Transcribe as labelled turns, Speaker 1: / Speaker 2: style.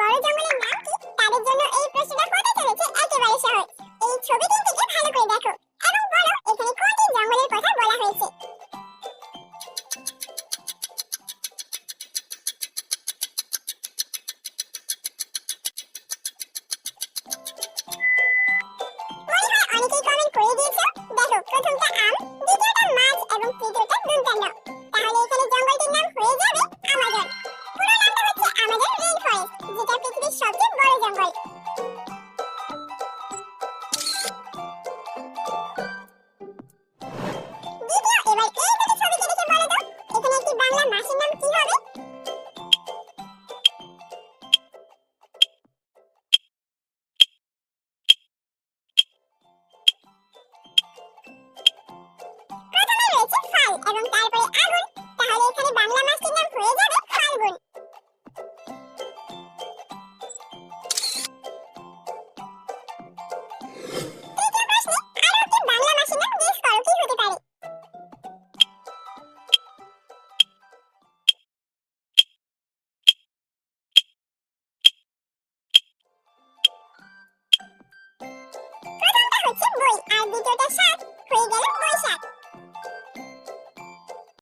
Speaker 1: বড় জঙ্গলের নাম কি? তাদের জন্য এই প্রশ্নটা হতে চলেছে? একেবারে সহজ। এই ছবি তিনটিকে ভালো করে দেখো। এবং বলো, এখানে কোনটি জঙ্গলের কথা বলা হয়েছে? মনে হয় অনেকেই কমেন্ট করে দিয়েছ। দেখো, প্রথমটা আম দ্বিতীয়টা পৃথিবীর সবচেয়ে বড় জঙ্গল। you